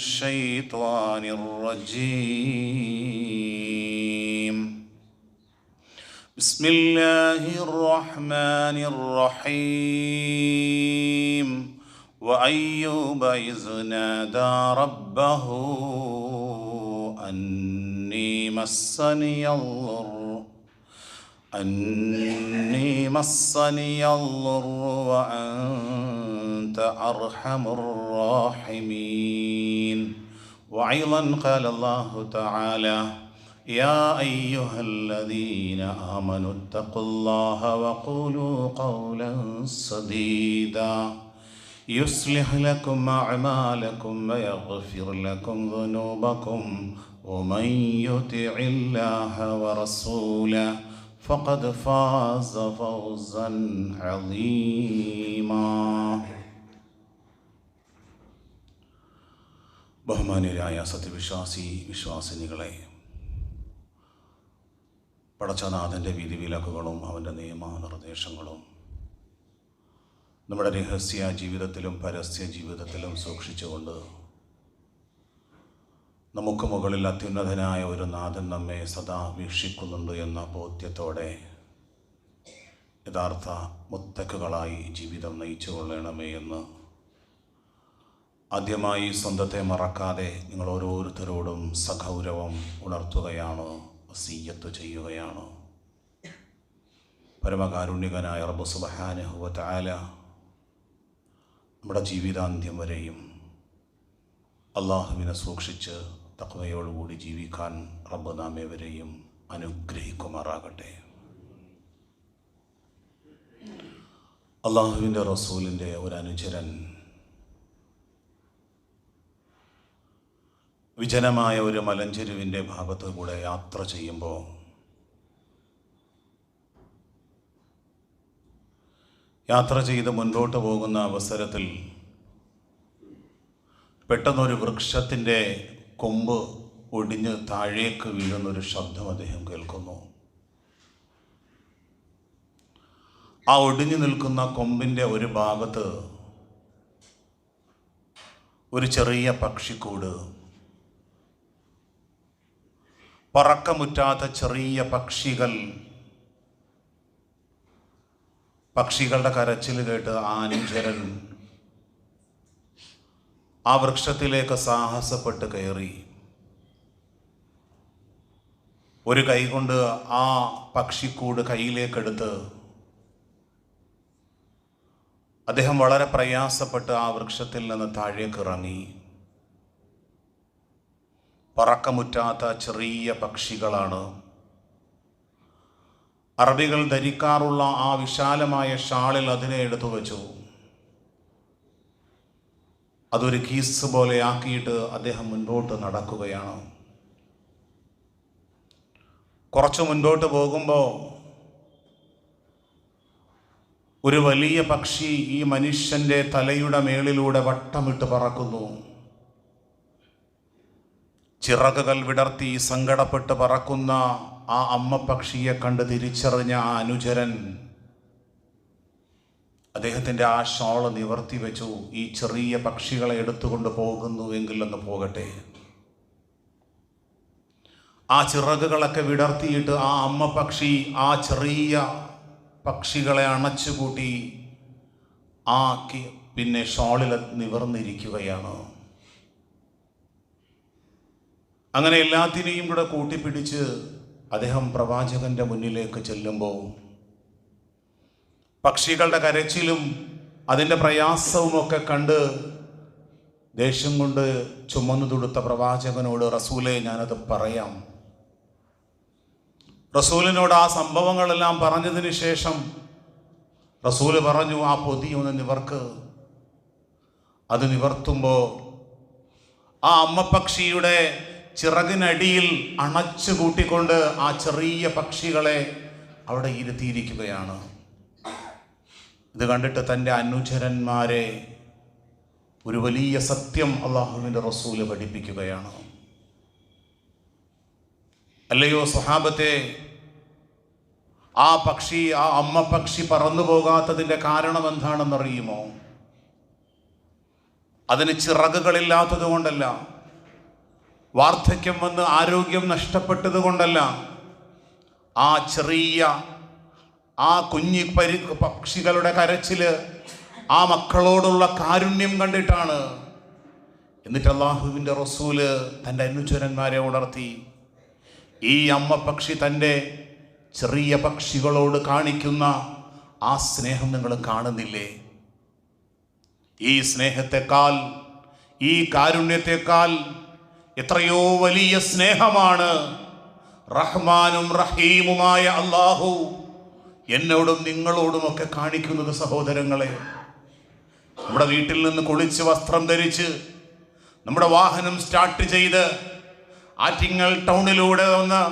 الشيطان الرجيم. بسم الله الرحمن الرحيم. وأيوب إذ نادى ربه أني مسني الضر أني مسني الضر وأنت أرحم الراحمين. وأيضا قال الله تعالى يا أيها الذين آمنوا اتقوا الله وقولوا قولا سديدا. يصلح لكم أعمالكم ويغفر لكم ذنوبكم. ومن يطع الله ورسوله فقد فاز فوزا عظيما. ബഹുമാന്യരായ സത്യവിശ്വാസി വിശ്വാസിനികളെ പടച്ചനാഥന്റെ വിധിവിലക്കുകളും അവന്റെ നിയമനിർദ്ദേശങ്ങളും നമ്മുടെ രഹസ്യ ജീവിതത്തിലും പരസ്യ ജീവിതത്തിലും സൂക്ഷിച്ചുകൊണ്ട് നമുക്ക് മുകളിൽ അത്യുന്നതനായ ഒരു നാഥൻ നമ്മെ സദാ വീക്ഷിക്കുന്നുണ്ട് എന്ന ബോധ്യത്തോടെ യഥാർത്ഥ മുത്തക്കുകളായി ജീവിതം നയിച്ചു കൊള്ളണമേ എന്ന് ആദ്യമായി സ്വന്തത്തെ മറക്കാതെ നിങ്ങൾ ഓരോരുത്തരോടും സഗൗരവം ഉണർത്തുകയാണ് സീയത്ത് ചെയ്യുകയാണ്. പരമകാരുണ്യകനായ റബ്ബു തആല നമ്മുടെ ജീവിതാന്ത്യം വരെയും അള്ളാഹുവിനെ സൂക്ഷിച്ച് തക്വയോടുകൂടി ജീവിക്കാൻ റബ്ബ് നാം ഏവരെയും അനുഗ്രഹിക്കുമാറാകട്ടെ. അള്ളാഹുവിന്റെ റസൂലിന്റെ ഒരു അനുചരൻ വിജനമായ ഒരു മലഞ്ചെരുവിന്റെ ഭാഗത്ത് കൂടെ യാത്ര ചെയ്യുമ്പോൾ യാത്ര ചെയ്ത് മുൻപോട്ട് പോകുന്ന അവസരത്തിൽ പെട്ടെന്നൊരു വൃക്ഷത്തിന്റെ കൊമ്പ് ഒടിഞ്ഞ് താഴേക്ക് വീഴുന്നൊരു ശബ്ദം അദ്ദേഹം കേൾക്കുന്നു. ആ ഒടിഞ്ഞു നിൽക്കുന്ന കൊമ്പിന്റെ ഒരു ഭാഗത്ത് ഒരു ചെറിയ പക്ഷിക്കൂട് പറക്കമുറ്റാത്ത ചെറിയ പക്ഷികൾ. പക്ഷികളുടെ കരച്ചിൽ കേട്ട് ആനിഞ്ചരൻ ആ വൃക്ഷത്തിലേക്ക് സാഹസപ്പെട്ട് കയറി. ഒരു കൈകൊണ്ട് ആ പക്ഷിക്കൂട് കയ്യിലേക്കെടുത്ത് അദ്ദേഹം വളരെ പ്രയാസപ്പെട്ട് ആ വൃക്ഷത്തിൽ നിന്ന് താഴേക്ക് ഇറങ്ങി പറക്കമുറ്റാത്ത ചെറിയ പക്ഷികളാണ്. അറബികൾ ധരിക്കാറുള്ള ആ വിശാലമായ ഷാളിൽ അതിനെ എടുത്തു വച്ചു. അതൊരു കീസ് പോലെ ആക്കിയിട്ട് അദ്ദേഹം മുൻപോട്ട് നടക്കുകയാണ്. കുറച്ച് മുൻപോട്ട് പോകുമ്പോൾ ഒരു വലിയ പക്ഷി ഈ മനുഷ്യന്റെ തലയുടെ മേളിലൂടെ വട്ടമിട്ട് പറക്കുന്നു. ചിറകുകൾ വിടർത്തി സങ്കടപ്പെട്ട് പറക്കുന്ന ആ അമ്മ പക്ഷിയെ കണ്ട് തിരിച്ചറിഞ്ഞ ആ അനുചരൻ അദ്ദേഹത്തിന്റെ ആ ഷോൾ നിവർത്തി വെച്ചു. ഈ ചെറിയ പക്ഷികളെ എടുത്തുകൊണ്ട് പോകുന്നുവെങ്കിൽ ഒന്ന് പോകട്ടെ. ആ ചിറകുകളൊക്കെ വിടർത്തിയിട്ട് ആ അമ്മ പക്ഷി ആ ചെറിയ പക്ഷികളെ അണച്ചുകൂട്ടി ആക്കി പിന്നെ ഷോളിൽ നിവർന്നിരിക്കുകയാണ്. അങ്ങനെ എല്ലാത്തിനെയും കൂടെ കൂട്ടിപ്പിടിച്ച് അദ്ദേഹം പ്രവാചകന്റെ മുന്നിലേക്ക് ചെല്ലുമ്പോൾ പക്ഷികളുടെ കരച്ചിലും അതിന്റെ പ്രയാസവുമൊക്കെ കണ്ട് ദേഷ്യം കൊണ്ട് ചുമന്നു തൊടുത്ത പ്രവാചകനോട് റസൂലെ ഞാനത് പറയാം. റസൂലിനോട് ആ സംഭവങ്ങളെല്ലാം പറഞ്ഞതിന് ശേഷം റസൂൽ പറഞ്ഞു ആ പൊതി ഒന്ന് നിവർക്ക്. അത് നിവർത്തുമ്പോൾ ആ അമ്മപ്പക്ഷിയുടെ ചിറകിനടിയിൽ അണച്ചു കൂട്ടിക്കൊണ്ട് ആ ചെറിയ പക്ഷികളെ അവിടെ ഇരുത്തിയിരിക്കുകയാണ്. ഇത് കണ്ടിട്ട് തന്റെ അനുചരന്മാരെ ഒരു വലിയ സത്യം അള്ളാഹുവിന്റെ റസൂൽ പഠിപ്പിക്കുകയാണ്. അല്ലയോ സ്വഹാബത്തെ ആ പക്ഷി ആ അമ്മ പക്ഷി പറന്നു പോകാത്തതിന്റെ കാരണം എന്താണെന്നറിയുമോ? അതിന് ചിറകുകളില്ലാത്തത് കൊണ്ടല്ല. വാർദ്ധക്യം വന്ന് ആരോഗ്യം നഷ്ടപ്പെട്ടത് കൊണ്ടല്ല ആ ചെറിയ ആ കുഞ്ഞി പരി പക്ഷികളുടെ കരച്ചിൽ ആ മക്കളോടുള്ള കാരുണ്യം കണ്ടിട്ടാണ്. എന്നിട്ട് അള്ളാഹുവിന്റെ റസൂൽ തന്റെ അനുചരന്മാരെ ഉണർത്തി. ഈ അമ്മ പക്ഷി തന്റെ ചെറിയ പക്ഷികളോട് കാണിക്കുന്ന ആ സ്നേഹം നിങ്ങൾ കാണുന്നില്ലേ? ഈ സ്നേഹത്തെക്കാൾ ഈ കാരുണ്യത്തെക്കാൾ എത്രയോ വലിയ സ്നേഹമാണ്. റഹ്മാനും റഹീമുമായ അള്ളാഹു എന്നോടും നിങ്ങളോടുമൊക്കെ കാണിക്കുന്നത് സഹോദരങ്ങളെ. നമ്മുടെ വീട്ടിൽ നിന്ന് കുളിച്ച് വസ്ത്രം ധരിച്ച് നമ്മുടെ വാഹനം സ്റ്റാർട്ട് ചെയ്ത് ആറ്റിങ്ങൽ ടൗണിലൂടെ വന്ന്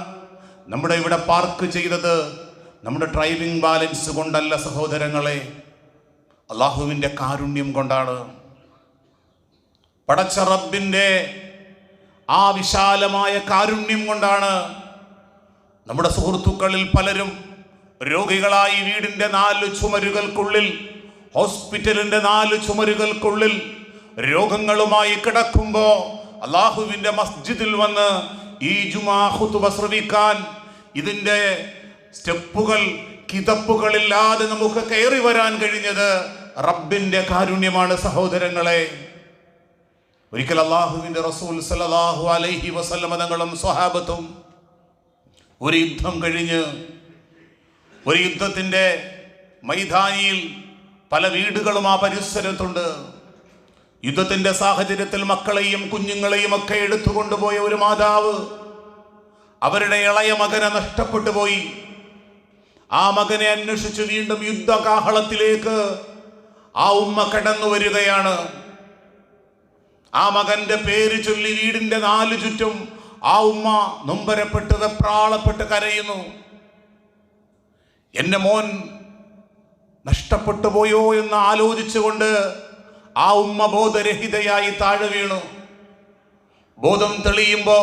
നമ്മുടെ ഇവിടെ പാർക്ക് ചെയ്തത് നമ്മുടെ ഡ്രൈവിംഗ് ബാലൻസ് കൊണ്ടല്ല സഹോദരങ്ങളെ. അള്ളാഹുവിന്റെ കാരുണ്യം കൊണ്ടാണ്. പടച്ച റബ്ബിന്റെ ആ വിശാലമായ കാരുണ്യം കൊണ്ടാണ് നമ്മുടെ സുഹൃത്തുക്കളിൽ പലരും രോഗികളായി വീടിന്റെ നാല് ചുമരുകൾക്കുള്ളിൽ ഹോസ്പിറ്റലിന്റെ നാല് ചുമരുകൾക്കുള്ളിൽ രോഗങ്ങളുമായി കിടക്കുമ്പോൾ അള്ളാഹുവിന്റെ മസ്ജിദിൽ വന്ന് ഈ ജുമാ ശ്രവിക്കാൻ ഇതിന്റെ സ്റ്റെപ്പുകൾ കിതപ്പുകളില്ലാതെ നമുക്ക് കയറി വരാൻ കഴിഞ്ഞത് റബ്ബിന്റെ കാരുണ്യമാണ് സഹോദരങ്ങളെ. ഒരിക്കൽ അള്ളാഹുവിന്റെ റസൂൽ സല്ലല്ലാഹു അലൈഹി വസല്ലമ തങ്ങളും സ്വഹാബത്തും ഒരു യുദ്ധം കഴിഞ്ഞ് ഒരു യുദ്ധത്തിന്റെ മൈതാനിയിൽ പല വീടുകളും ആ പരിസരത്തുണ്ട്. യുദ്ധത്തിന്റെ സാഹചര്യത്തിൽ മക്കളെയും കുഞ്ഞുങ്ങളെയും ഒക്കെ എടുത്തുകൊണ്ടുപോയ ഒരു മാതാവ് അവരുടെ ഇളയ മകനെ നഷ്ടപ്പെട്ടു പോയി. ആ മകനെ അന്വേഷിച്ച് വീണ്ടും യുദ്ധകാഹളത്തിലേക്ക് ആ ഉമ്മ കടന്നു വരികയാണ്. ആ മകന്റെ പേര് ചൊല്ലി വീടിന്റെ നാല് ചുറ്റും ആ ഉമ്മ നൊമ്പരപ്പെട്ട് തെപ്രാളപ്പെട്ട് കരയുന്നു. എന്റെ മോൻ നഷ്ടപ്പെട്ടു പോയോ എന്ന് ആലോചിച്ചുകൊണ്ട് ആ ഉമ്മ ബോധരഹിതയായി താഴെ വീണു. ബോധം തെളിയുമ്പോ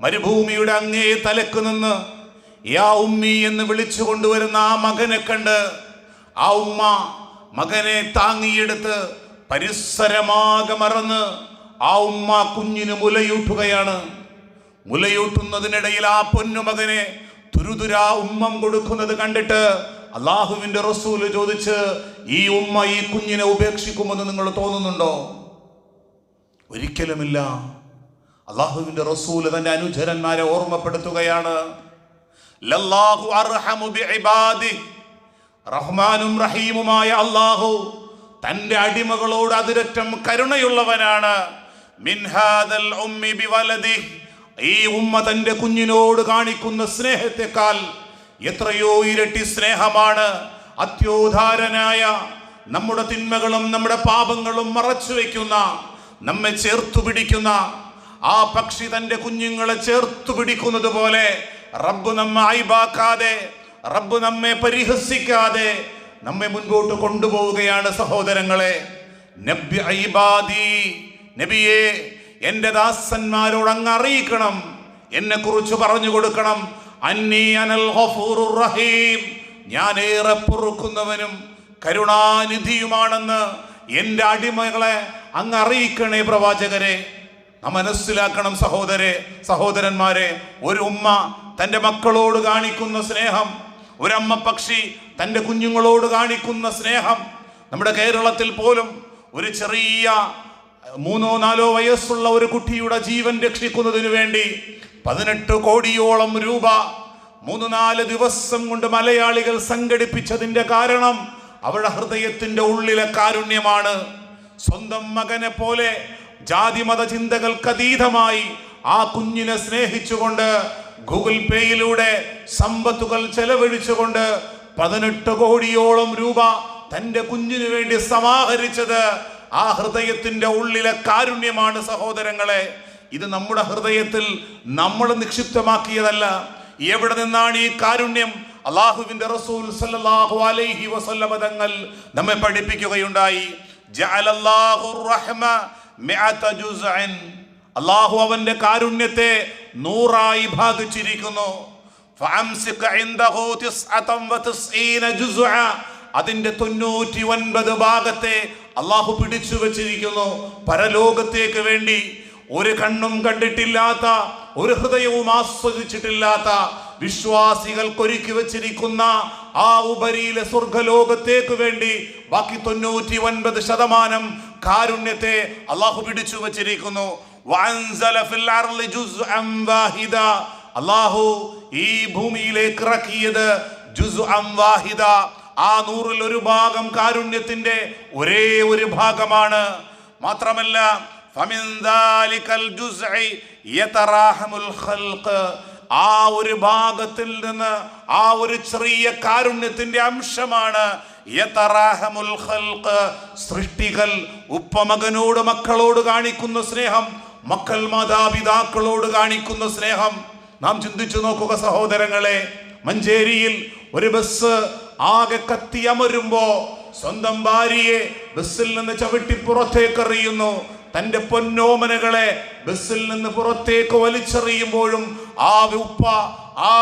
മരുഭൂമിയുടെ അങ്ങേ തലക്ക് നിന്ന് യാ ഉമ്മി എന്ന് വിളിച്ചു കൊണ്ടുവരുന്ന ആ മകനെ കണ്ട് ആ ഉമ്മ മകനെ താങ്ങിയെടുത്ത് പരിസരമാകെ മറന്ന് ആ ഉമ്മ കുഞ്ഞിന് മുലയൂട്ടുകയാണ്. മുലയൂട്ടുന്നതിനിടയിൽ ആ പൊന്നുമകനെ തുരുതുരാ ഉമ്മം കൊടുക്കുന്നത് കണ്ടിട്ട് അള്ളാഹുവിന്റെ റസൂൽ ചോദിച്ച് ഈ ഉമ്മ ഈ കുഞ്ഞിനെ ഉപേക്ഷിക്കുമെന്ന് നിങ്ങൾ തോന്നുന്നുണ്ടോ? ഒരിക്കലുമില്ല. അള്ളാഹുവിന്റെ റസൂൽ തന്റെ അനുചരന്മാരെ ഓർമ്മപ്പെടുത്തുകയാണ്. റഹ്മാനും റഹീമുമായ അള്ളാഹു തന്റെ അടിമകളോട് അതിരറ്റം കരുണയുള്ളവനാണ് മിൻഹാദൽ ഉമ്മി. ഈ ഉമ്മ തന്റെ കുഞ്ഞിനോട് കാണിക്കുന്ന സ്നേഹത്തെക്കാൾ എത്രയോ ഇരട്ടി സ്നേഹമാണ് അത്യോധാരനായ നമ്മുടെ തിന്മകളും നമ്മുടെ പാപങ്ങളും മറച്ചു വയ്ക്കുന്ന നമ്മെ ചേർത്തു പിടിക്കുന്ന ആ പക്ഷി തന്റെ കുഞ്ഞുങ്ങളെ ചേർത്തു പിടിക്കുന്നത് പോലെ റബ്ബ് നമ്മെ അയിബാക്കാതെ റബ്ബ് നമ്മെ പരിഹസിക്കാതെ നമ്മെ മുൻപോട്ട് കൊണ്ടുപോവുകയാണ് സഹോദരങ്ങളെ. നബിയെ എന്റെ ദാസന്മാരോട് അങ്ങ് അറിയിക്കണം. എന്നെ കുറിച്ച് പറഞ്ഞു കൊടുക്കണം. അന്നീ അനൽ റഹീം. ഞാൻ ഏറെ പൊറുക്കുന്നവനും കരുണാനിധിയുമാണെന്ന് എന്റെ അടിമകളെ അങ്ങ് അറിയിക്കണേ പ്രവാചകരെ. മനസ്സിലാക്കണം സഹോദരെ സഹോദരന്മാരെ. ഒരു ഉമ്മ തന്റെ മക്കളോട് കാണിക്കുന്ന സ്നേഹം ഒരമ്മ പക്ഷി തന്റെ കുഞ്ഞുങ്ങളോട് കാണിക്കുന്ന സ്നേഹം നമ്മുടെ കേരളത്തിൽ പോലും ഒരു ചെറിയ മൂന്നോ നാലോ വയസ്സുള്ള ഒരു കുട്ടിയുടെ ജീവൻ രക്ഷിക്കുന്നതിന് വേണ്ടി പതിനെട്ട് കോടിയോളം രൂപ മൂന്ന് നാല് ദിവസം കൊണ്ട് മലയാളികൾ സംഘടിപ്പിച്ചതിന്റെ കാരണം അവരുടെ ഹൃദയത്തിന്റെ ഉള്ളിലെ കാരുണ്യമാണ്. സ്വന്തം മകനെ പോലെ ജാതിമത ചിന്തകൾക്ക് അതീതമായി ആ കുഞ്ഞിനെ സ്നേഹിച്ചുകൊണ്ട് ഗൂഗിൾ പേയിലൂടെ സമ്പത്തുകൾ ചെലവഴിച്ചുകൊണ്ട് പതിനെട്ട് കോടിയോളം രൂപ തന്റെ കുഞ്ഞിനു വേണ്ടി സമാഹരിച്ചത് ആ ഹൃദയത്തിന്റെ ഉള്ളിലെ കാരുണ്യമാണ് സഹോദരങ്ങളെ. ഇത് നമ്മുടെ ഹൃദയത്തിൽ നമ്മൾ നിക്ഷിപ്തമാക്കിയതല്ല. എവിടെ നിന്നാണ് ഈ കാരുണ്യം? അള്ളാഹുവിന്റെ റസൂൽ സല്ലല്ലാഹു അലൈഹി വസല്ലമ തങ്ങൾ നമ്മെ പഠിപ്പിക്കുകയുണ്ടായി. അള്ളാഹു അവന്റെ കാരുണ്യത്തെ നൂറായി ഭാഗിച്ചിരിക്കുന്നു. അതിന്റെ തൊണ്ണൂറ്റി ഒൻപത് ഭാഗത്തെ അള്ളാഹു പിടിച്ചു വച്ചിരിക്കുന്നു. പരലോകത്തേക്ക് വേണ്ടി ഒരു കണ്ണും കണ്ടിട്ടില്ലാത്ത ഒരു ഹൃദയവും ആസ്വദിച്ചിട്ടില്ലാത്ത വിശ്വാസികൾക്കൊരുക്കി വച്ചിരിക്കുന്ന ആ ഉപരിയിലെ സ്വർഗലോകത്തേക്ക് വേണ്ടി ബാക്കി തൊണ്ണൂറ്റി ഒൻപത് ശതമാനം കാരുണ്യത്തെ അള്ളാഹു പിടിച്ചു വച്ചിരിക്കുന്നു. അള്ളാഹു ഈ ഭൂമിയിലേക്ക് ഇറക്കിയത് ജുസ് വാഹിദ. ആ നൂറിൽ ഒരു ഭാഗം കാരുണ്യത്തിന്റെ ഒരേ ഒരു ഭാഗമാണ്. മാത്രമല്ല ആ ഒരു ഭാഗത്തിൽ നിന്ന് ആ ഒരു ചെറിയ കാരുണ്യത്തിന്റെ അംശമാണ് സൃഷ്ടികൾ ഉപ്പമകനോട് മക്കളോട് കാണിക്കുന്ന സ്നേഹം മക്കൾ മാതാപിതാക്കളോട് കാണിക്കുന്ന സ്നേഹം. നാം ചിന്തിച്ചു നോക്കുക സഹോദരങ്ങളെ മഞ്ചേരിയിൽ ഒരു ബസ് ആകെ കത്തിയമരുമ്പോ സ്വന്തം ഭാര്യയെ ബസ്സിൽ നിന്ന് ചവിട്ടി പുറത്തേക്ക് എറിയുന്നു തന്റെ പൊന്നോമനകളെ ബസ്സിൽ നിന്ന് പുറത്തേക്ക് വലിച്ചെറിയുമ്പോഴും ആ ഉപ്പ ആ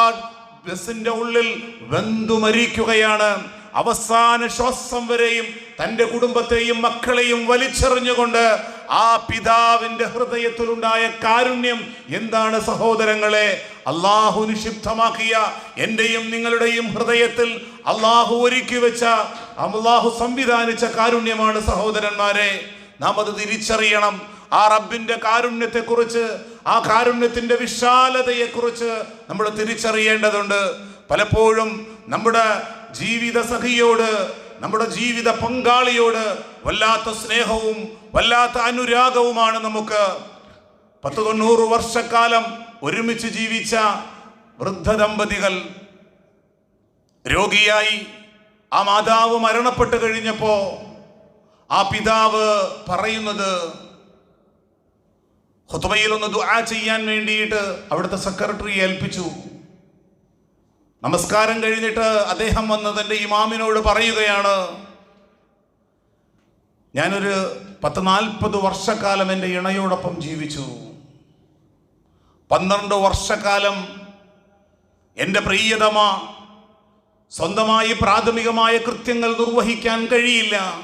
ബസിന്റെ ഉള്ളിൽ വെന്തു മരിക്കുകയാണ്. അവസാന ശ്വാസം വരെയും തന്റെ കുടുംബത്തെയും മക്കളെയും വലിച്ചെറിഞ്ഞുകൊണ്ട് ആ പിതാവിന്റെ ഹൃദയത്തിലുണ്ടായ കാരുണ്യം എന്താണ് സഹോദരങ്ങളെ? അള്ളാഹു നിക്ഷിപ്തമാക്കിയ എന്റെയും നിങ്ങളുടെയും ഹൃദയത്തിൽ അള്ളാഹു ഒരുക്കി വെച്ച അള്ളാഹു സംവിധാനിച്ച കാരുണ്യമാണ് സഹോദരന്മാരെ. നാം അത് തിരിച്ചറിയണം. ആ റബ്ബിന്റെ കാരുണ്യത്തെക്കുറിച്ച് ആ കാരുണ്യത്തിന്റെ വിശാലതയെക്കുറിച്ച് നമ്മൾ തിരിച്ചറിയേണ്ടതുണ്ട്. പലപ്പോഴും നമ്മുടെ ജീവിത സഖിയോട് നമ്മുടെ ജീവിത പങ്കാളിയോട് വല്ലാത്ത സ്നേഹവും വല്ലാത്ത അനുരാഗവുമാണ് നമുക്ക്. പത്ത് തൊണ്ണൂറ് വർഷക്കാലം ഒരുമിച്ച് ജീവിച്ച വൃദ്ധ ദമ്പതികൾ രോഗിയായി ആ മാതാവ് മരണപ്പെട്ട് കഴിഞ്ഞപ്പോൾ ആ പിതാവ് പറയുന്നത് ഹുത്തുബയിൽ ഒന്ന് ദുആ ചെയ്യാൻ വേണ്ടിയിട്ട് അവിടുത്തെ സെക്രട്ടറി ഏൽപ്പിച്ചു. നമസ്കാരം കഴിഞ്ഞിട്ട് അദ്ദേഹം വന്ന് തന്റെ ഇമാമിനോട് പറയുകയാണ്. ഞാനൊരു പത്ത് നാൽപ്പത് വർഷക്കാലം എന്റെ ഇണയോടൊപ്പം ജീവിച്ചു. പന്ത്രണ്ട് വർഷക്കാലം എന്റെ പ്രിയതമ സ്വന്തമായി പ്രാഥമികമായ കൃത്യങ്ങൾ നിർവഹിക്കാൻ കഴിയില്ല.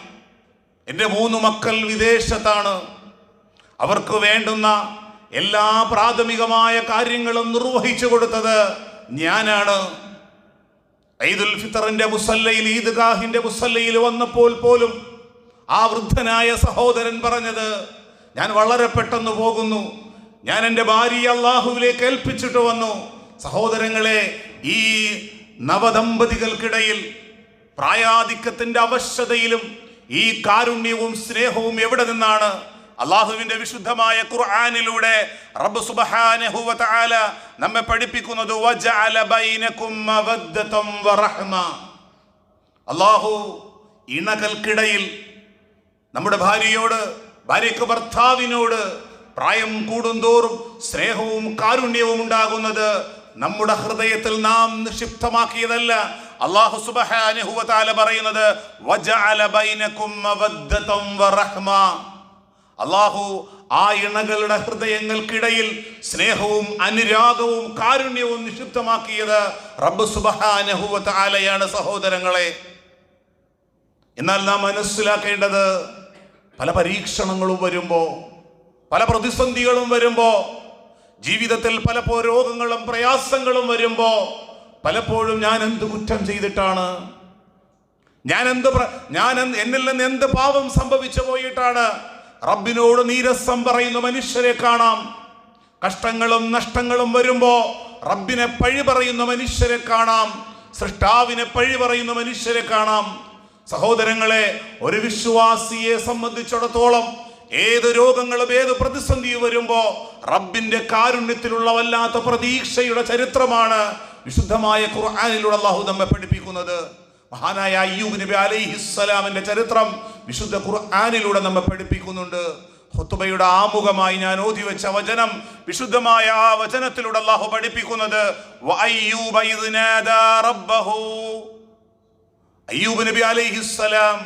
എന്റെ മൂന്ന് മക്കൾ വിദേശത്താണ്. അവർക്ക് വേണ്ടുന്ന എല്ലാ പ്രാഥമികമായ കാര്യങ്ങളും നിർവഹിച്ചു കൊടുത്തത് ഞാനാണ്. ഈദുൽ ഫിത്തറിന്റെ മുസല്ലയിൽ ഈദ്ഗാഹിന്റെ മുസല്ലയിൽ വന്നപ്പോൾ പോലും ആ വൃദ്ധനായ സഹോദരൻ പറഞ്ഞത് ഞാൻ വളരെ പെട്ടെന്ന് പോകുന്നു. ഞാൻ എന്റെ ഭാര്യയെ അള്ളാഹുവിലേക്ക് ഏൽപ്പിച്ചിട്ട് വന്നു. സഹോദരങ്ങളെ ഈ നവദമ്പതികൾക്കിടയിൽ പ്രായാധിക്യത്തിന്റെ അവശ്യതയിലും ഈ കാരുണ്യവും സ്നേഹവും എവിടെ നിന്നാണ്? അള്ളാഹുവിന്റെ വിശുദ്ധമായ ഖുർആാനിലൂടെ റബ്ബ് സുബ്ഹാനഹു നമ്മെ പഠിപ്പിക്കുന്നത് വജഅല ബൈനകും വറഹ്മ. അള്ളാഹു ഇണകൾക്കിടയിൽ നമ്മുടെ ഭാര്യയോട് ഭാര്യക്ക് ഭർത്താവിനോട് പ്രായം കൂടുന്തോറും സ്നേഹവും കാരുണ്യവും ഉണ്ടാകുന്നത് നമ്മുടെ ഹൃദയത്തിൽ നാം നിക്ഷിപ്തമാക്കിയതല്ല. അള്ളാഹു സുബ്ഹാനഹു വ തആല പറയുന്നത് വജഅല ബൈനകും മവദ്ദതം വറഹ്മ. അള്ളാഹു ആ ഇണകളുടെ ഹൃദയങ്ങൾക്കിടയിൽ സ്നേഹവും അനുരാഗവും കാരുണ്യവും നിക്ഷിപ്തമാക്കിയത് റബ്ബ് സുബ്ഹാനഹു വ തആലയാണ് സഹോദരങ്ങളെ. എന്നാൽ നാം മനസ്സിലാക്കേണ്ടത് പല പരീക്ഷണങ്ങളും വരുമ്പോൾ പല പ്രതിസന്ധികളും വരുമ്പോൾ ജീവിതത്തിൽ പലപ്പോ രോഗങ്ങളും പ്രയാസങ്ങളും വരുമ്പോൾ പലപ്പോഴും ഞാൻ എന്ത് കുറ്റം ചെയ്തിട്ടാണ്? ഞാൻ എന്ത് ഞാൻ എന്നിൽ നിന്ന് എന്ത് പാപം സംഭവിച്ചു പോയിട്ടാണ്? റബ്ബിനോട് നീരസം പറയുന്ന മനുഷ്യരെ കാണാം. കഷ്ടങ്ങളും നഷ്ടങ്ങളും വരുമ്പോ റബ്ബിനെ പഴി പറയുന്ന മനുഷ്യരെ കാണാം. സൃഷ്ടാവിനെ പഴി പറയുന്ന മനുഷ്യരെ കാണാം. സഹോദരങ്ങളെ ഒരു വിശ്വാസിയെ സംബന്ധിച്ചിടത്തോളം ഏത് രോഗങ്ങളും ഏത് പ്രതിസന്ധിയും വരുമ്പോ റബ്ബിന്റെ കാരുണ്യത്തിലുള്ള വല്ലാത്ത പ്രതീക്ഷയുടെ ചരിത്രമാണ് വിശുദ്ധമായ ഖുർആനിലൂടെ അള്ളാഹു നമ്മെ പഠിപ്പിക്കുന്നത്. മഹാനായ അയ്യൂബ് നബി അലൈഹിസ്സലാമിന്റെ ചരിത്രം വിശുദ്ധ ഖുർആനിലൂടെ നമ്മെ പഠിപ്പിക്കുന്നുണ്ട് ഹുത്തുബയുടെ ആമുഖമായി ഞാൻ ഓതി വെച്ച വചനം വിശുദ്ധമായ ആ വചനത്തിലൂടെ അള്ളാഹു പഠിപ്പിക്കുന്നത് അയ്യൂബ് നബി അലൈഹിസ്സലാം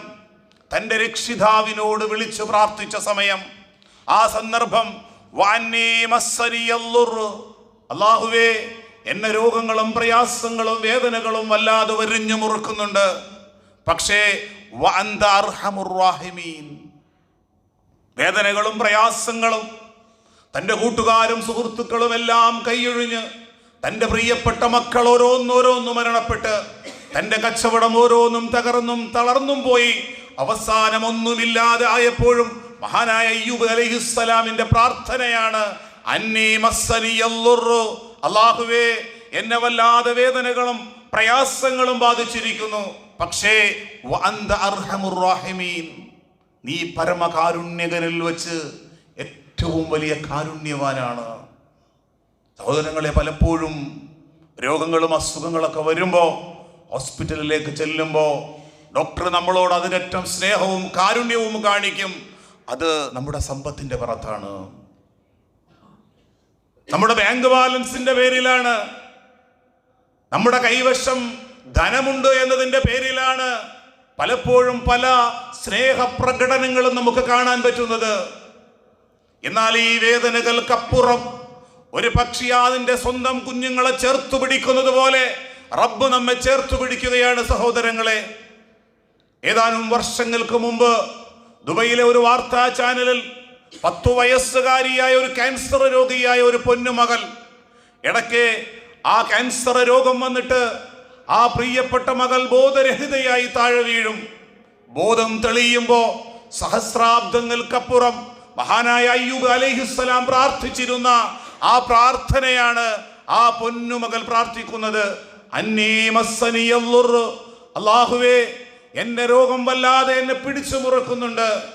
തന്റെ രക്ഷിതാവിനോട് വിളിച്ചു പ്രാർത്ഥിച്ച സമയം ആ സന്ദർഭം. അള്ളാഹുവേ എന്നെ രോഗങ്ങളും പ്രയാസങ്ങളും വേദനകളും വല്ലാതെ വരിഞ്ഞു മുറുക്കുന്നുണ്ട് പക്ഷേ. വേദനകളും പ്രയാസങ്ങളും തന്റെ കൂട്ടുകാരും സുഹൃത്തുക്കളും എല്ലാം കൈയൊഴിഞ്ഞ് തന്റെ പ്രിയപ്പെട്ട മക്കൾ ഓരോന്നോരോന്നും മരണപ്പെട്ട് തന്റെ കച്ചവടം ഓരോന്നും തകർന്നും തളർന്നും പോയി അവസാനം ഒന്നുമില്ലാതെ ആയപ്പോഴും മഹാനായ അയ്യൂബ് അലൈഹിസ്സലാമിന്റെ പ്രാർത്ഥനയാണ് അന്നീ മസ്സനിയല്ലുറു അള്ളാഹുവേ എന്നെ വല്ലാതെ വേദനകളും പ്രയാസങ്ങളും ബാധിച്ചിരിക്കുന്നു. പക്ഷേ. നീ പരമകാരുണ്യകനിൽ വെച്ച് ഏറ്റവും വലിയ കാരുണ്യവാനാണ്. സഹോദരങ്ങളെ പലപ്പോഴും രോഗങ്ങളും അസുഖങ്ങളൊക്കെ വരുമ്പോൾ ഹോസ്പിറ്റലിലേക്ക് ചെല്ലുമ്പോൾ ഡോക്ടർ നമ്മളോട് അതിനറ്റം സ്നേഹവും കാരുണ്യവും കാണിക്കും. അത് നമ്മുടെ സമ്പത്തിന്റെ പുറത്താണ്. നമ്മുടെ ബാങ്ക് ബാലൻസിന്റെ പേരിലാണ്. നമ്മുടെ കൈവശം ധനമുണ്ട് എന്നതിന്റെ പേരിലാണ് പലപ്പോഴും പല സ്നേഹപ്രകടനങ്ങളും നമുക്ക് കാണാൻ പറ്റുന്നത്. എന്നാൽ ഈ വേദനകൾക്കപ്പുറം ഒരു പക്ഷി അതിന്റെ സ്വന്തം കുഞ്ഞുങ്ങളെ ചേർത്തു പിടിക്കുന്നത് പോലെ റബ്ബ് നമ്മെ ചേർത്തു പിടിക്കുകയാണ് സഹോദരങ്ങളെ. ഏതാനും വർഷങ്ങൾക്ക് മുമ്പ് ദുബൈയിലെ ഒരു വാർത്താ ചാനലിൽ പത്തു വയസ്സുകാരിയായ ഒരു ക്യാൻസർ രോഗിയായ ഒരു പൊന്നുമകൾ ഇടയ്ക്ക് ആ ക്യാൻസർ രോഗം വന്നിട്ട് ആ പ്രിയപ്പെട്ട മകൾ ബോധരഹിതയായി താഴെ വീഴും. ബോധം തെളിയുമ്പോ സഹസ്രാബ്ദങ്ങൾക്കപ്പുറം മഹാനായ അയ്യൂബ് അലൈഹിസ്സലാം പ്രാർത്ഥിച്ചിരുന്ന ആ പ്രാർത്ഥനയാണ് ആ പൊന്നുമകൾ പ്രാർത്ഥിക്കുന്നത്. അന്നീ മസ്സനിയല്ലുറ്. അള്ളാഹുവേ എന്റെ രോഗം വല്ലാതെ എന്നെ പിടിച്ചു മുറക്കുന്നുണ്ട്.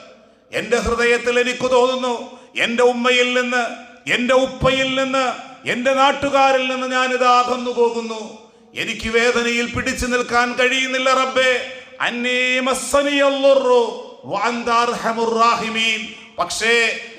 എന്റെ ഹൃദയത്തിൽ എനിക്ക് തോന്നുന്നു എന്റെ ഉമ്മയിൽ നിന്ന് എന്റെ ഉപ്പയിൽ നിന്ന് എന്റെ നാട്ടുകാരിൽ നിന്ന് ഞാനിത് അകന്നു പോകുന്നു എനിക്ക് വേദനയിൽ പിടിച്ചു നിൽക്കാൻ കഴിയുന്നില്ല റബ്ബേ. പക്ഷേ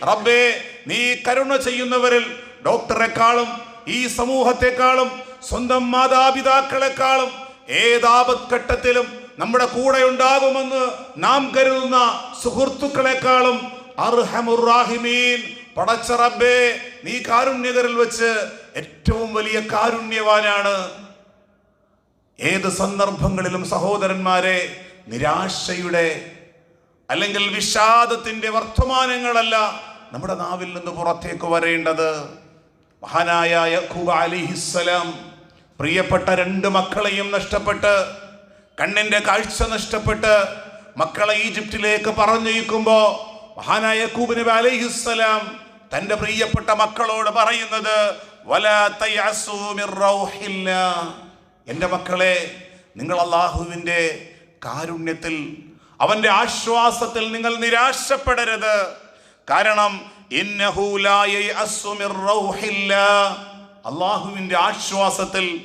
റബ്ബേ നീ കരുണ ചെയ്യുന്നവരിൽ ഡോക്ടറെക്കാളും ഈ സമൂഹത്തെക്കാളും സ്വന്തം മാതാപിതാക്കളെക്കാളും ഏതാപത്ഘട്ടത്തിലും നമ്മുടെ കൂടെ ഉണ്ടാകുമെന്ന് നാം കരുതുന്ന സുഹൃത്തുക്കളെക്കാളും അർഹമുർ റാഹിമീൻ പടച്ച റബ്ബേ നീ കാരുണ്യകരിൽ വെച്ച് ഏറ്റവും വലിയ കാരുണ്യവാനാണ്. ഏത് സന്ദർഭങ്ങളിലും സഹോദരന്മാരെ നിരാശയുടെ അല്ലെങ്കിൽ വിഷാദത്തിന്റെ വർത്തമാനങ്ങളല്ല നമ്മുടെ നാവിൽ നിന്ന് പുറത്തേക്ക് വരേണ്ടത്. മഹാനായ യഖൂബ് അലിഹിസ്സലാം പ്രിയപ്പെട്ട രണ്ട് മക്കളെയും നഷ്ടപ്പെട്ട് കണ്ണിന്റെ കാഴ്ച നഷ്ടപ്പെട്ട് മക്കളെ ഈജിപ്തിലേക്ക് പറഞ്ഞയക്കുമ്പോൾ മഹാനായ കൂബിന് അലൈഹിസ്സലാം തന്റെ പ്രിയപ്പെട്ട മക്കളോട് പറയുന്നത്. എന്റെ മക്കളെ നിങ്ങൾ അള്ളാഹുവിന്റെ കാരുണ്യത്തിൽ അവന്റെ ആശ്വാസത്തിൽ നിങ്ങൾ നിരാശപ്പെടരുത് കാരണം. അള്ളാഹുവിന്റെ ആശ്വാസത്തിൽ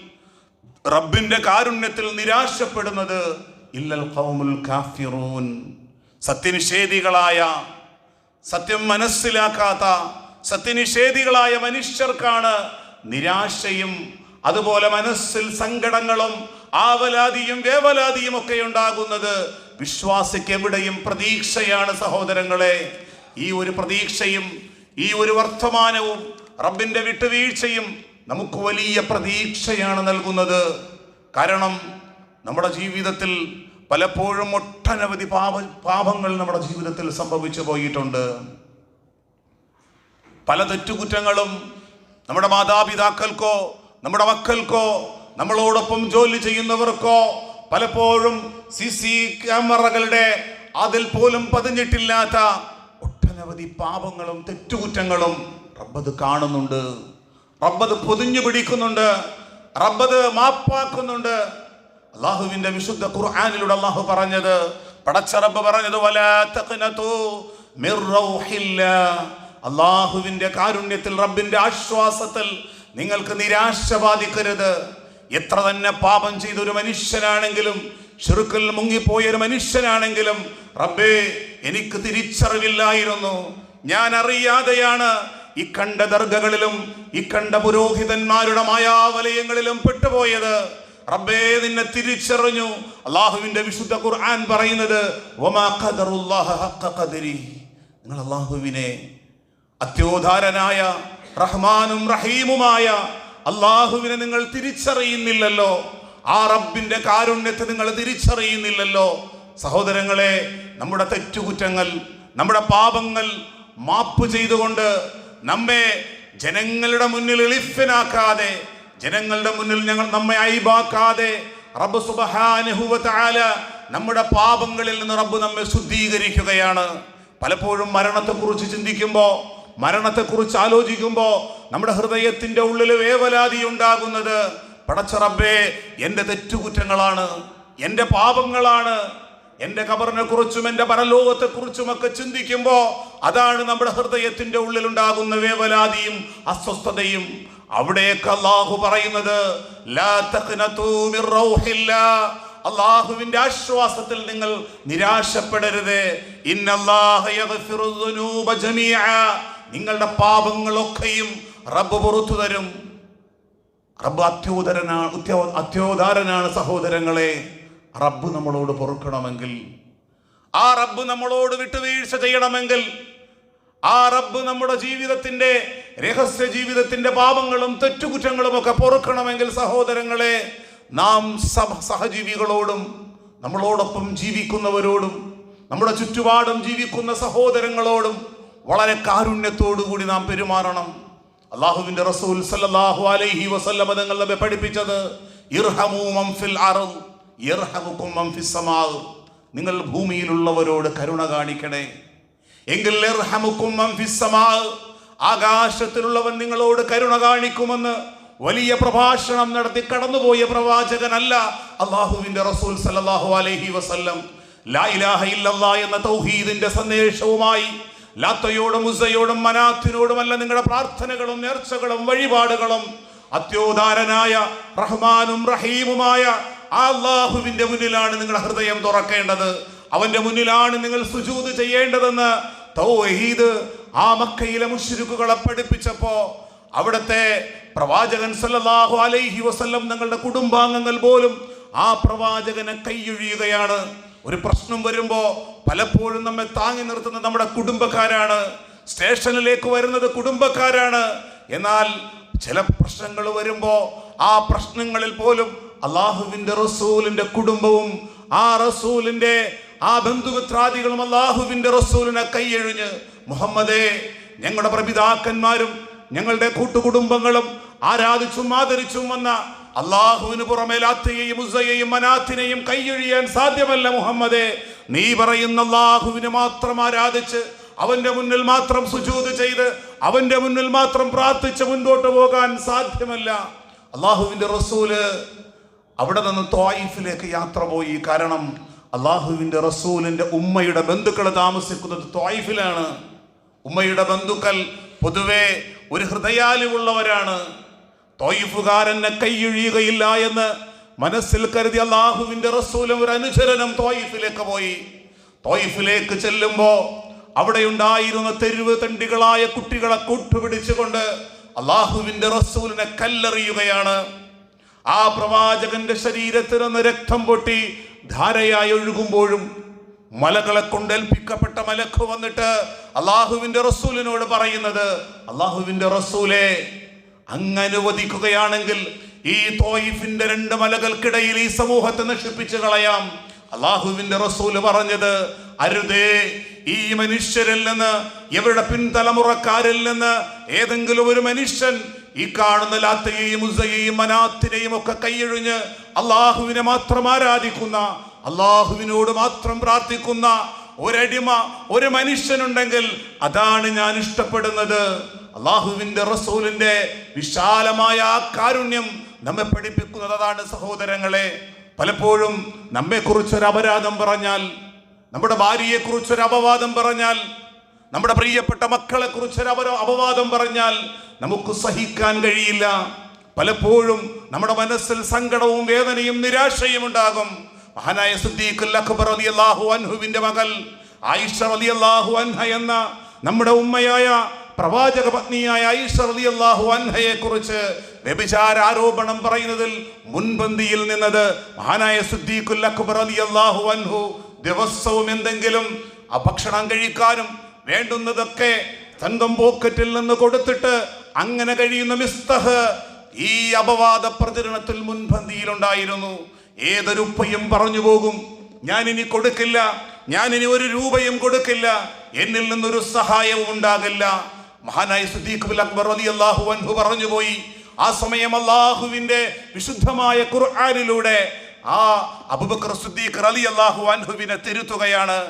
റബ്ബിന്റെ കാരുണ്യത്തിൽ നിരാശപ്പെടുന്നത് ഇല്ലൽ ഖൗമുൽ കാഫിറൂൻ. സത്യനിഷേധികളായ സത്യം മനസ്സിലാക്കാത്ത സത്യനിഷേധികളായ മനുഷ്യർക്കാണ് നിരാശയും അതുപോലെ മനസ്സിൽ സങ്കടങ്ങളും ആവലാതിയും വേവലാതിയും ഒക്കെ ഉണ്ടാകുന്നത്. വിശ്വാസിക്ക് എവിടെയും പ്രതീക്ഷയാണ് സഹോദരങ്ങളെ. ഈ ഒരു പ്രതീക്ഷയും ഈ ഒരു വർത്തമാനവും റബ്ബിന്റെ വിട്ടുവീഴ്ചയും നമുക്ക് വലിയ പ്രതീക്ഷയാണ് നൽകുന്നത്. കാരണം നമ്മുടെ ജീവിതത്തിൽ പലപ്പോഴും ഒട്ടനവധി പാപ പാപങ്ങൾ നമ്മുടെ ജീവിതത്തിൽ സംഭവിച്ചു പോയിട്ടുണ്ട്. പല തെറ്റുകുറ്റങ്ങളും നമ്മുടെ മാതാപിതാക്കൾക്കോ നമ്മുടെ മക്കൾക്കോ നമ്മളോടൊപ്പം ജോലി ചെയ്യുന്നവർക്കോ പലപ്പോഴും സി സി ക്യാമറകളുടെ അതിൽ പോലും പതിഞ്ഞിട്ടില്ലാത്ത ഒട്ടനവധി പാപങ്ങളും തെറ്റുകുറ്റങ്ങളും റബ്ബത് കാണുന്നുണ്ട്. റബ്ബത് പൊതിഞ്ഞു പിടിക്കുന്നുണ്ട്. റബ്ബത് മാപ്പാക്കുന്നുണ്ട്. അള്ളാഹുവിന്റെ വിശുദ്ധ ഖുർആാനിലൂടെ അള്ളാഹു പറഞ്ഞത് പടച്ച റബ്ബ് പറഞ്ഞത്. അള്ളാഹുവിന്റെ കാരുണ്യത്തിൽ റബ്ബിന്റെ ആശ്വാസത്തിൽ നിങ്ങൾക്ക് നിരാശ ബാധിക്കരുത്. എത്ര തന്നെ പാപം ചെയ്ത ഒരു മനുഷ്യനാണെങ്കിലും ഷിറുക്കിൽ മുങ്ങിപ്പോയ ഒരു മനുഷ്യനാണെങ്കിലും റബ്ബേ എനിക്ക് തിരിച്ചറിവില്ലായിരുന്നു. ഞാൻ അറിയാതെയാണ് ഇക്കണ്ട ദർഗകളിലും ഇക്കണ്ട പുരോഹിതന്മാരുടെ മായാവലയങ്ങളിലും പെട്ടുപോയത്. റബ്ബേ നിന്നെ തിരിച്ചറിഞ്ഞു. അള്ളാഹുവിന്റെ വിശുദ്ധ ഖുർആൻ പറയുന്നത്. നിങ്ങൾ അള്ളാഹുവിനെ അത്യോധാരനായ റഹ്മാനും റഹീമുമായ അള്ളാഹുവിനെ നിങ്ങൾ തിരിച്ചറിയുന്നില്ലല്ലോ. ആ റബ്ബിന്റെ കാരുണ്യത്തെ നിങ്ങൾ തിരിച്ചറിയുന്നില്ലല്ലോ. സഹോദരങ്ങളെ നമ്മുടെ തെറ്റുകുറ്റങ്ങൾ നമ്മുടെ പാപങ്ങൾ മാപ്പ് ചെയ്തുകൊണ്ട് നമ്മെ ജനങ്ങളുടെ മുന്നിൽ എളിഫനാക്കാതെ ജനങ്ങളുടെ മുന്നിൽ ഞങ്ങൾ നമ്മെ അയിബാക്കാതെ റബ്ബ് സുബ്ഹാനഹു തആല നമ്മുടെ പാപങ്ങളിൽ നിന്ന് റബ്ബ് നമ്മെ ശുദ്ധീകരിക്കുകയാണ്. പലപ്പോഴും മരണത്തെക്കുറിച്ച് ചിന്തിക്കുമ്പോൾ മരണത്തെക്കുറിച്ച് ആലോചിക്കുമ്പോൾ നമ്മുടെ ഹൃദയത്തിന്റെ ഉള്ളിൽ വേവലാതി ഉണ്ടാകുന്നത് പടച്ച റബ്ബേ എന്റെ തെറ്റുകുറ്റങ്ങളാണ് എന്റെ പാപങ്ങളാണ് എന്റെ കബറിനെ കുറിച്ചും എന്റെ പരലോകത്തെ കുറിച്ചും ഒക്കെ ചിന്തിക്കുമ്പോൾ അതാണ് നമ്മുടെ ഹൃദയത്തിന്റെ ഉള്ളിൽ ഉണ്ടാകുന്ന വേവലാതിയും അസ്വസ്ഥതയും അവിടേക്ക് അള്ളാഹു പറയുന്നത്. അള്ളാഹുവിന്റെ ആശ്വാസത്തിൽ നിങ്ങൾ നിരാശപ്പെടരുത്. നിങ്ങളുടെ പാപങ്ങളൊക്കെയും റബ്ബ് പുറത്തു തരും റബ്ബ് അത്യോദരനാണ് അത്യോദാരനാണ് സഹോദരങ്ങളെ റബ്ബ് നമ്മളോട് പൊറുക്കണമെങ്കിൽ ആ റബ്ബ് നമ്മളോട് വിട്ടുവീഴ്ച ചെയ്യണമെങ്കിൽ ആ റബ്ബ് നമ്മുടെ ജീവിതത്തിന്റെ രഹസ്യ ജീവിതത്തിന്റെ പാപങ്ങളും തെറ്റുകുറ്റങ്ങളും ഒക്കെ പൊറുക്കണമെങ്കിൽ സഹോദരങ്ങളെ നാം സഹ സഹജീവികളോടും നമ്മളോടൊപ്പം ജീവിക്കുന്നവരോടും നമ്മുടെ ചുറ്റുപാടും ജീവിക്കുന്ന സഹോദരങ്ങളോടും വളരെ കാരുണ്യത്തോടു കൂടി നാം പെരുമാറണം. അള്ളാഹുവിന്റെ റസൂൽ സല്ലാഹു അലൈഹി വസല്ലമ തങ്ങൾ പഠിപ്പിച്ചത് ഇർഹമു മൻ ഫിൽ നിങ്ങൾ ഭൂമിയിലുള്ളവരോട് കരുണ കാണിക്കണേ. എങ്കിൽ ആകാശത്തിലുള്ളവൻ നിങ്ങളോട് കരുണ കാണിക്കുമെന്ന് വലിയ പ്രഭാഷണം നടത്തി കടന്നുപോയ പ്രവാചകനല്ല അള്ളാഹുവിന്റെ റസൂൽ സല്ലല്ലാഹു അലഹി വസല്ലം. ലാ ഇലാഹ ഇല്ലല്ലാ എന്ന തൗഹീദിന്റെ സന്ദേശവുമായി ലാത്തയോടും ഉസയോടും മനാത്തിനോടുമല്ല നിങ്ങളുടെ പ്രാർത്ഥനകളും നേർച്ചകളും വഴിപാടുകളും അത്യോദാരനായ റഹ്മാനും റഹീമുമായ അള്ളാഹുവിന്റെ മുന്നിലാണ് നിങ്ങളുടെ ഹൃദയം തുറക്കേണ്ടത്. അവന്റെ മുന്നിലാണ് നിങ്ങൾ സുജൂത് ചെയ്യേണ്ടതെന്ന് തൗഹീദ് ആ മക്കയിലെ മുഷിരുക്കുകളെ പഠിപ്പിച്ചപ്പോ അവിടുത്തെ പ്രവാചകൻ സല്ലല്ലാഹു അലൈഹി വസല്ലം നിങ്ങളുടെ കുടുംബാംഗങ്ങൾ പോലും ആ പ്രവാചകനെ കൈയൊഴിയുകയാണ്. ഒരു പ്രശ്നം വരുമ്പോൾ പലപ്പോഴും നമ്മെ താങ്ങി നിർത്തുന്നത് നമ്മുടെ കുടുംബക്കാരാണ്. സ്റ്റേഷനിലേക്ക് വരുന്നത് കുടുംബക്കാരാണ്. എന്നാൽ ചില പ്രശ്നങ്ങൾ വരുമ്പോൾ ആ പ്രശ്നങ്ങളിൽ പോലും അള്ളാഹുവിന്റെ റസൂലിന്റെ കുടുംബവും ആ റസൂലിന്റെ ആ ബന്ധുമിത്രാദികളും അള്ളാഹുവിന്റെ റസൂലിനെ കൈയഴിഞ്ഞ് മുഹമ്മദേ ഞങ്ങളുടെ പ്രപിതാക്കന്മാരും ഞങ്ങളുടെ കൂട്ടുകുടുംബങ്ങളും ആരാധിച്ചും ആദരിച്ചും വന്ന അള്ളാഹുവിന് പുറമേ ലാത്തയെയും ഉസയെയും മനാത്തിനെയും കൈയൊഴിയാൻ സാധ്യമല്ല മുഹമ്മദേ. നീ പറയുന്ന അള്ളാഹുവിനെ മാത്രം ആരാധിച്ച് അവന്റെ മുന്നിൽ മാത്രം സുജൂത് ചെയ്ത് അവന്റെ മുന്നിൽ മാത്രം പ്രാർത്ഥിച്ച് മുൻപോട്ട് പോകാൻ സാധ്യമല്ല. അള്ളാഹുവിന്റെ റസൂൽ അവിടെ നിന്ന് ത്വായിഫിലേക്ക് യാത്ര പോയി. കാരണം അള്ളാഹുവിന്റെ റസൂലിന്റെ ഉമ്മയുടെ ബന്ധുക്കൾ താമസിക്കുന്നത് ത്വായിഫിലാണ്. ഉമ്മയുടെ ബന്ധുക്കൾ പൊതുവെ ഒരു ഹൃദയാലുള്ളവരാണ് തോയിഫുകാരനെ കൈയൊഴിയുകയില്ല എന്ന് മനസ്സിൽ കരുതി അള്ളാഹുവിന്റെ റസൂലും ഒരു അനുചരനം തോയിഫിലേക്ക് പോയി. തോയിഫിലേക്ക് ചെല്ലുമ്പോൾ അവിടെ ഉണ്ടായിരുന്ന തെരുവ് തണ്ടികളായ കുട്ടികളെ കൂട്ടുപിടിച്ചുകൊണ്ട് അള്ളാഹുവിന്റെ റസൂലിനെ കല്ലെറിയുകയാണ്. ആ പ്രവാചകന്റെ ശരീരത്തിൽ നിന്ന് രക്തം പൊട്ടി ധാരയായി ഒഴുകുമ്പോഴും മലകളെ കൊണ്ടേൽപ്പിക്കപ്പെട്ട മലക്ക് വന്നിട്ട് അള്ളാഹുവിന്റെ റസൂലിനോട് പറയുന്നത് അള്ളാഹുവിന്റെ റസൂലെ അങ്ങ് അനുവദിക്കുകയാണെങ്കിൽ ഈ തോയിഫിന്റെ രണ്ട് മലകൾക്കിടയിൽ ഈ സമൂഹത്തെ നശിപ്പിച്ചു കളയാം. അള്ളാഹുവിന്റെ റസൂൽ പറഞ്ഞത് അരുതേ ഈ മനുഷ്യരിൽ നിന്ന് ഇവരുടെ പിൻതലമുറക്കാരിൽ നിന്ന് ഏതെങ്കിലും ഒരു മനുഷ്യൻ ഈ കാണുന്ന ലാത്തയെയും ഉസയെയും മനാത്തിനെയും ഒക്കെ കൈയൊഴിഞ്ഞ് അള്ളാഹുവിനെ മാത്രം ആരാധിക്കുന്ന അള്ളാഹുവിനോട് മാത്രം പ്രാർത്ഥിക്കുന്ന ഒരടിമ ഒരു മനുഷ്യനുണ്ടെങ്കിൽ അതാണ് ഞാൻ ഇഷ്ടപ്പെടുന്നത്. അള്ളാഹുവിന്റെ റസൂലിന്റെ വിശാലമായ ആ കാരുണ്യം നമ്മെ പഠിപ്പിക്കുന്നത് അതാണ് സഹോദരങ്ങളെ. പലപ്പോഴും നമ്മെക്കുറിച്ചൊരു അപരാധം പറഞ്ഞാൽ നമ്മുടെ ഭാര്യയെ കുറിച്ചൊരു അപവാദം പറഞ്ഞാൽ നമ്മുടെ പ്രിയപ്പെട്ട മക്കളെ കുറിച്ച് അവരോ അപവാദം പറഞ്ഞാൽ നമുക്ക് സഹിക്കാൻ കഴിയില്ല. പലപ്പോഴും നമ്മുടെ മനസ്സിൽ സങ്കടവും വേദനയും നിരാശയും ഉണ്ടാകും. മഹാനായ സിദ്ദീഖുൽ അക്ബർ റളിയല്ലാഹു അൻഹുവിന്റെ മകൾ ആയിഷ റളിയല്ലാഹു അൻഹ എന്ന നമ്മുടെ ഉമ്മയായ പ്രവാചക പത്നിയായ ഐഷ അലി അള്ളാഹു അൻഹയെ കുറിച്ച് വ്യഭിചാര ആരോപണം പറയുന്നതിൽ മുൻപന്തിയിൽ നിന്നത് മഹാനായ സിദ്ദീഖുൽ അക്ബർ റളിയല്ലാഹു അൻഹു ദിവസവും എന്തെങ്കിലും ആ ഭക്ഷണം കഴിക്കാനും വേണ്ടുന്നതൊക്കെ സ്വന്തം പോക്കറ്റിൽ നിന്ന് കൊടുത്തിട്ട് അങ്ങനെ കഴിയുന്ന മിസ്തഹ് ഈ അപവാദ പ്രചരണത്തിൽ മുൻപന്തിയിലുണ്ടായിരുന്നു. ഏതൊരു ഉപ്പയും പറഞ്ഞു പോകും. ഞാൻ ഇനി കൊടുക്കില്ല. ഞാൻ ഇനി ഒരു രൂപയും കൊടുക്കില്ല. എന്നിൽ നിന്നൊരു സഹായവും ഉണ്ടാകില്ല. മഹാനായ സുദ്ദീഖ് അക്ബർ അക്ബർ അള്ളാഹു അൻഹു പറഞ്ഞു പോയി. ആ സമയം അള്ളാഹുവിന്റെ വിശുദ്ധമായ ഖുർആനിലൂടെ ആ അബൂബക്കർ സുദ്ദീഖ് അള്ളാഹു അൻഹുവിനെ തിരുത്തുകയാണ്.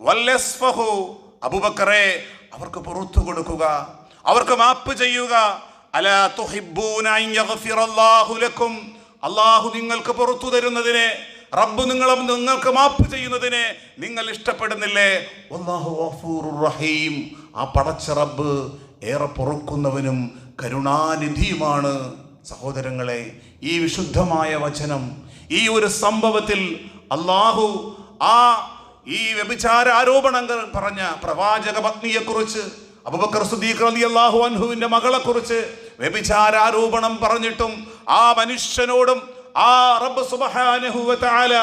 വൽയസ്ഫഹു അബുബക്കറെ അവർക്ക് പുറത്തു കൊടുക്കുക. അവർക്ക് മാപ്പ് ചെയ്യുക. അലാ ലക്കും. അള്ളാഹു നിങ്ങൾക്ക് പുറത്തു തരുന്നതിനെ റബ്ബ് നിങ്ങളെ നിങ്ങൾക്ക് മാപ്പ് ചെയ്യുന്നതിനെ നിങ്ങൾ ഇഷ്ടപ്പെടുന്നില്ലേ? റഹീം. ആ പടച്ച റബ്ബ് ഏറെ പൊറുക്കുന്നവനും കരുണാനിധിയുമാണ്. സഹോദരങ്ങളെ ഈ വിശുദ്ധമായ വചനം ഈ ഒരു സംഭവത്തിൽ അള്ളാഹു ആ ഈ വ്യഭിചാര ആരോപണങ്ങൾ പറഞ്ഞ പ്രവാചക പത്നിയെക്കുറിച്ച് അബൂബക്കർ അലി റളിയല്ലാഹു അൻഹുവിന്റെ മകളെക്കുറിച്ച് വ്യഭിചാര ആരോപണം പറഞ്ഞിട്ടും ആ മനുഷ്യനോടും ആ റബ്ബ് സുബ്ഹാനഹു വ തആല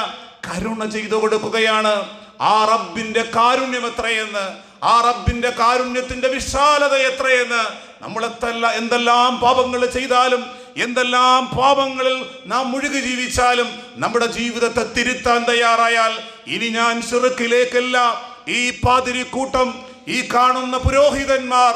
കരുണ ചെയ്തു കൊടുക്കുകയാണ്. ആ റബ്ബിന്റെ കാരുണ്യം എത്രയെന്ന് ആ റബ്ബിന്റെ കാരുണ്യത്തിന്റെ വിശാലത എത്രയെന്ന് നമ്മളെത്തല്ല എന്തെല്ലാം പാപങ്ങൾ ചെയ്താലും എന്തെല്ലാം പാപങ്ങളിൽ നാം മുഴുകി ജീവിച്ചാലും നമ്മുടെ ജീവിതത്തെ തിരുത്താൻ തയ്യാറായാൽ ഇനി ഞാൻ ചെറുക്കിലേക്കല്ല ഈ പാതിരി കൂട്ടം ഈ കാണുന്ന പുരോഹിതന്മാർ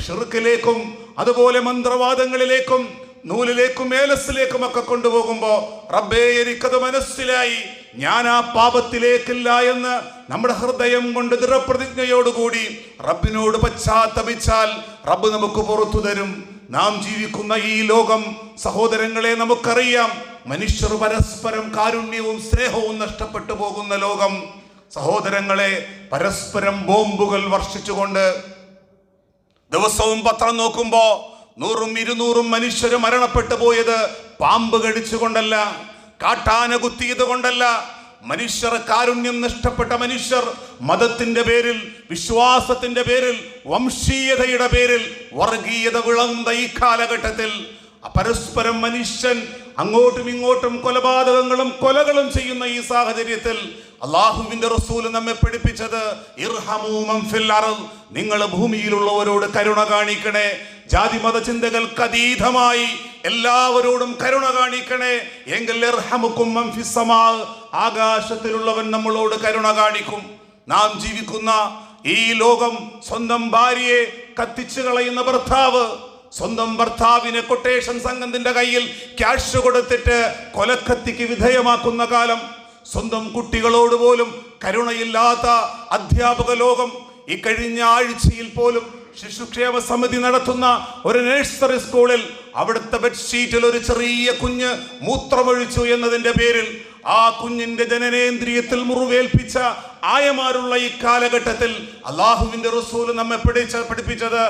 ഷിറുക്കിലേക്കും അതുപോലെ മന്ത്രവാദങ്ങളിലേക്കും നൂലിലേക്കും ഏലസിലേക്കും ഒക്കെ കൊണ്ടുപോകുമ്പോ റബ്ബേ എനിക്കത് മനസ്സിലായി. ഞാൻ ആ പാപത്തിലേക്കില്ല എന്ന് നമ്മുടെ ഹൃദയം കൊണ്ട് ദൃഢപ്രതിജ്ഞയോടുകൂടി റബ്ബിനോട് പശ്ചാത്തപിച്ചാൽ റബ്ബ് നമുക്ക് പുറത്തു തരും. നാം ജീവിക്കുന്ന ഈ ലോകം സഹോദരങ്ങളെ നമുക്കറിയാം. മനുഷ്യർ പരസ്പരം കാരുണ്യവും സ്നേഹവും നഷ്ടപ്പെട്ടു പോകുന്ന ലോകം. സഹോദരങ്ങളെ പരസ്പരം ബോംബുകൾ വർഷിച്ചുകൊണ്ട് ദിവസവും പത്രം നോക്കുമ്പോ നൂറും ഇരുന്നൂറും മനുഷ്യർ മരണപ്പെട്ടു പോയത് പാമ്പ് കടിച്ചുകൊണ്ടല്ല കാട്ടാന കുത്തിയത് കൊണ്ടല്ല. മനുഷ്യർ കാരുണ്യം നഷ്ടപ്പെട്ട മനുഷ്യർ മതത്തിന്റെ പേരിൽ വിശ്വാസത്തിന്റെ പേരിൽ വംശീയതയുടെ പേരിൽ വർഗീയത വിളന്ന ഈ കാലഘട്ടത്തിൽ. പരസ്പരം മനുഷ്യൻ അങ്ങോട്ടും ഇങ്ങോട്ടും കൊലപാതകങ്ങളും കൊലകളും ചെയ്യുന്ന ഈ സാഹചര്യത്തിൽ അള്ളാഹുവിന്റെ റസൂൽ നമ്മെ പഠിപ്പിച്ചത്. നിങ്ങൾ ഭൂമിയിലുള്ളവരോട് കരുണ കാണിക്കണേ. ജാതി മത ചിന്തകൾക്ക് അതീതമായി എല്ലാവരോടും കരുണ കാണിക്കണേ. എങ്കിൽ ആകാശത്തിലുള്ളവൻ നമ്മളോട് കരുണ കാണിക്കും. നാം ജീവിക്കുന്ന ഈ ലോകം സ്വന്തം ഭാര്യയെ കത്തിച്ചു കളയുന്ന ഭർത്താവ് സ്വന്തം ഭർത്താവിനെ കൊട്ടേഷൻ സംഘത്തിന്റെ കയ്യിൽ ക്യാഷ് കൊടുത്തിട്ട് കൊലക്കത്തിക്ക് വിധേയമാക്കുന്ന കാലം. സ്വന്തം കുട്ടികളോട് പോലും കരുണയില്ലാത്ത അധ്യാപക ലോകം. ഈ കഴിഞ്ഞ ആഴ്ചയിൽ പോലും ശിശുക്ഷേമ സമിതി നടത്തുന്ന ഒരു നഴ്സറി സ്കൂളിൽ അവിടുത്തെ ബെഡ്ഷീറ്റിൽ ഒരു ചെറിയ കുഞ്ഞ് മൂത്രമൊഴിച്ചു എന്നതിന്റെ പേരിൽ ആ കുഞ്ഞിന്റെ ജനനേന്ദ്രിയത്തിൽ മുറിവേൽപ്പിച്ച ആയമാരുള്ള ഈ കാലഘട്ടത്തിൽ അള്ളാഹുവിന്റെ റസൂൽ നമ്മെ പിടിച്ച പഠിപ്പിച്ചത്.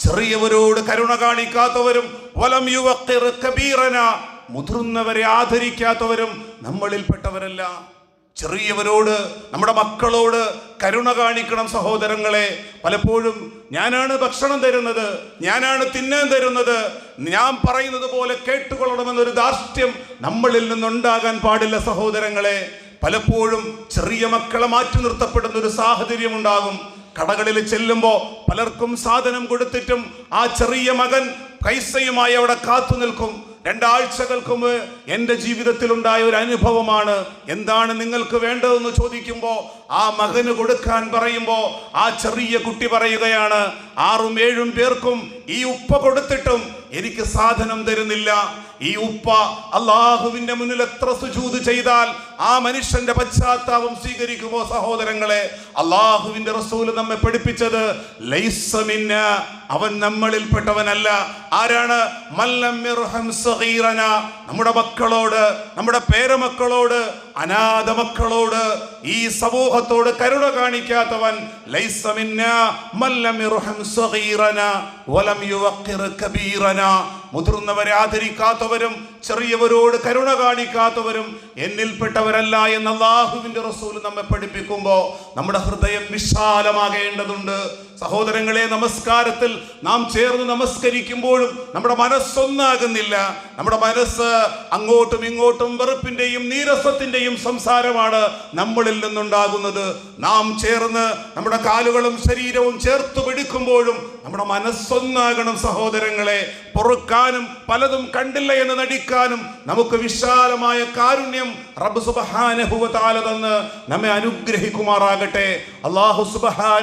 ചെറിയവരോട് കരുണ കാണിക്കാത്തവരും വലം യുവഖിർ കബീറന മുതിർന്നവരെ ആദരിക്കാത്തവരും നമ്മളിൽപ്പെട്ടവരല്ല ചെറിയവരോട് നമ്മുടെ മക്കളോട് കരുണ കാണിക്കണം സഹോദരങ്ങളെ. പലപ്പോഴും ഞാനാണ് ഭക്ഷണം തരുന്നത് ഞാനാണ് തിന്നാൻ തരുന്നത്. ഞാൻ പറയുന്നത് പോലെ കേട്ടുകൊള്ളണമെന്നൊരു ധാർഷ്ട്യം നമ്മളിൽ നിന്നുണ്ടാകാൻ പാടില്ല സഹോദരങ്ങളെ. പലപ്പോഴും ചെറിയ മക്കളെ മാറ്റി നിർത്തപ്പെടുന്ന ഒരു സാഹചര്യം ഉണ്ടാകും കടകളിൽ ചെല്ലുമ്പോൾ പലർക്കും സാധനം കൊടുത്തിട്ടും ആ ചെറിയ മകൻ പൈസയുമായി അവിടെ കാത്തു നിൽക്കും. രണ്ടാഴ്ചകൾക്ക് എന്റെ ജീവിതത്തിൽ ഉണ്ടായ ഒരു അനുഭവമാണ്. എന്താണ് നിങ്ങൾക്ക് വേണ്ടതെന്ന് ചോദിക്കുമ്പോൾ ആ മകന് കൊടുക്കാൻ പറയുമ്പോൾ ആ ചെറിയ കുട്ടി പറയുകയാണ് ആറും ഏഴും പേർക്കും ഈ ഉപ്പ കൊടുത്തിട്ടും എനിക്ക് സാധനം തരുന്നില്ല. ഈ ഉപ്പ അള്ളാഹുവിന്റെ മുന്നിൽ എത്ര സുജൂത് ചെയ്താൽ ആ മനുഷ്യന്റെ പശ്ചാത്താപം സ്വീകരിക്കുമോ സഹോദരങ്ങളെ? അള്ളാഹുവിന്റെ റസൂൽ നമ്മെ പഠിപ്പിച്ചത് ലൈസ മിന്ന അവൻ നമ്മളിൽപ്പെട്ടവനല്ല ആരാണ്? നമ്മുടെ മക്കളോട് നമ്മുടെ പേരമക്കളോട് അനാഥ മക്കളോട് ഈ സമൂഹത്തോട് കരുണ കാണിക്കാത്തവൻ മുതിർന്നവരെ ആദരിക്കാത്തവരും ചെറിയവരോട് കരുണ കാണിക്കാത്തവരും എന്നിൽപ്പെട്ടവരല്ല എന്ന് അള്ളാഹുവിന്റെ റസൂൽ നമ്മെ പഠിപ്പിക്കുമ്പോൾ നമ്മുടെ ഹൃദയം വിശാലമാകേണ്ടതുണ്ട്. സഹോദരങ്ങളെ നമസ്കാരത്തിൽ നാം ചേർന്ന് നമസ്കരിക്കുമ്പോഴും നമ്മുടെ മനസ്സൊന്നാകുന്നില്ല. നമ്മുടെ മനസ്സ് അങ്ങോട്ടും ഇങ്ങോട്ടും വെറുപ്പിന്റെയും നീരസത്തിന്റെയും സംസാരമാണ് നമ്മളിൽ നിന്നുണ്ടാകുന്നത്. നാം ചേർന്ന് നമ്മുടെ കാലുകളും ശരീരവും ചേർത്ത് പിടിക്കുമ്പോഴും നമ്മുടെ മനസ്സൊന്നാകണം സഹോദരങ്ങളെ. പൊറുക്കാനും പലതും കണ്ടില്ല എന്ന് നടിക്കാനും നമുക്ക് വിശാലമായ കാരുണ്യം റബ്ബ് സുബ്ഹാനഹു വ തആല തന്ന് നമ്മെ അനുഗ്രഹിക്കുമാറാകട്ടെ. അല്ലാഹു സുബ്ഹാന